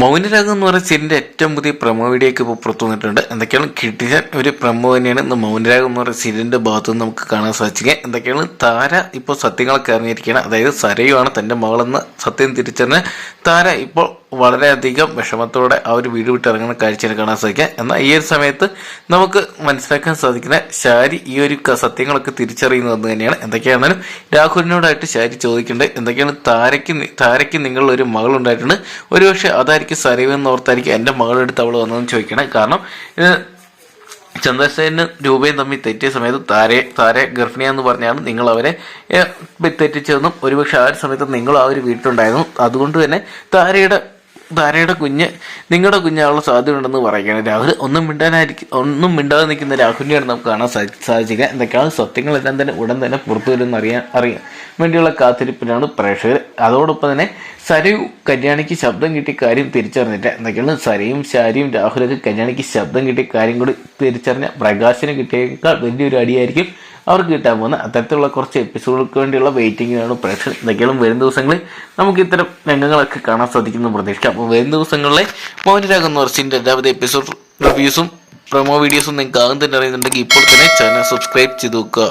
മൗനരാഗം എന്ന് പറയുന്ന സീരിയലിന്റെ ഏറ്റവും പുതിയ പ്രമോ വീഡിയോക്ക് ഇപ്പോൾ പുറത്തു വന്നിട്ടുണ്ട്. എന്തൊക്കെയാണ് കിട്ടിയ ഒരു പ്രമോ തന്നെയാണ്. ഇന്ന് മൗനരാഗം എന്ന് പറയുന്ന സീരിയലിന്റെ ഭാഗത്ത് നിന്ന് നമുക്ക് കാണാൻ സാധിക്കുക എന്തൊക്കെയാണ്? താര ഇപ്പോൾ സത്യങ്ങളൊക്കെ അറിഞ്ഞിരിക്കുകയാണ്. അതായത് സരയുമാണ് തന്റെ മകളെന്ന് സത്യം തിരിച്ചറിഞ്ഞ് താര ഇപ്പോൾ വളരെയധികം വിഷമത്തോടെ അവർ വീട് വിട്ടിറങ്ങുന്ന കാഴ്ചയിൽ കാണാൻ സാധിക്കുക എന്നാൽ ഈ ഒരു സമയത്ത് നമുക്ക് മനസ്സിലാക്കാൻ സാധിക്കുന്ന ശാരി ഈ ഒരു സത്യങ്ങളൊക്കെ തിരിച്ചറിയുന്നത് തന്നെയാണ്. എന്തൊക്കെയാണെങ്കിലും രാഹുലിനോടായിട്ട് ശാരി ചോദിക്കേണ്ടത് എന്തൊക്കെയാണ് താരയ്ക്ക് താരയ്ക്ക് നിങ്ങളിൽ ഒരു മകൾ ഉണ്ടായിട്ടുണ്ട്? ഒരുപക്ഷെ അതായിരിക്കും സരവെന്ന് ഓർത്തായിരിക്കും എന്റെ മകളെടുത്ത് അവൾ വന്നതെന്ന് ചോദിക്കണം. കാരണം ചന്ദ്രസേനും രൂപയും തമ്മിൽ തെറ്റിയ സമയത്ത് താരെ താരെ ഗർഭിണിയാന്ന് പറഞ്ഞാണ് നിങ്ങൾ അവരെ തെറ്റിച്ചതെന്നും ഒരുപക്ഷെ ആ ഒരു സമയത്ത് നിങ്ങൾ ആ ഒരു വീട്ടിലുണ്ടായിരുന്നു. അതുകൊണ്ട് തന്നെ താരയുടെ താരയുടെ കുഞ്ഞ് നിങ്ങളുടെ കുഞ്ഞാനുള്ള സാധ്യതയുണ്ടെന്ന് പറയുകയാണ്. രാഹുൽ ഒന്നും മിണ്ടാനായിരിക്കും ഒന്നും മിണ്ടാതെ നിൽക്കുന്ന രാഹുലിനെയാണ് നമുക്ക് കാണാൻ സാധി- സാധിക്കുക എന്തൊക്കെയാണ് സത്യങ്ങളെല്ലാം തന്നെ ഉടൻ തന്നെ പുറത്തു വരുമെന്ന് അറിയാൻ അറിയാൻ വേണ്ടിയുള്ള കാത്തിരിപ്പിലാണ് പ്രേക്ഷകർ. അതോടൊപ്പം തന്നെ സരയു കല്യാണിക്ക് ശബ്ദം കിട്ടിയ കാര്യം തിരിച്ചറിഞ്ഞിട്ട് എന്തൊക്കെയാണ് സരയും ശാരിയും രാഹുലൊക്കെ കല്യാണിക്ക് ശബ്ദം കിട്ടിയ കാര്യം കൂടി തിരിച്ചറിഞ്ഞ പ്രകാശിന് കിട്ടിയേക്കാൾ വലിയൊരു അടിയായിരിക്കും അവർക്ക് കിട്ടാൻ പോകുന്ന അത്തരത്തിലുള്ള കുറച്ച് എപ്പിസോഡുകൾക്ക് വേണ്ടിയുള്ള വെയിറ്റിങ്ങിനാണ് പ്രേക്ഷകർ. എന്തൊക്കെയാണ് വരും ദിവസങ്ങളിൽ നമുക്ക് ഇത്തരം രംഗങ്ങളൊക്കെ കാണാൻ സാധിക്കുന്ന പ്രതീക്ഷിക്കാം. അപ്പോൾ വരും ദിവസങ്ങളിലെ മൗനരാഗം വർഷത്തിന്റെ എല്ലാവിധ എപ്പിസോഡ് റിവ്യൂസും പ്രൊമോ വീഡിയോസും നിങ്ങൾക്ക് ആകും തന്നെ അറിയുന്നുണ്ടെങ്കിൽ ഇപ്പോൾ തന്നെ ചാനൽ സബ്സ്ക്രൈബ് ചെയ്ത് വെക്കുക.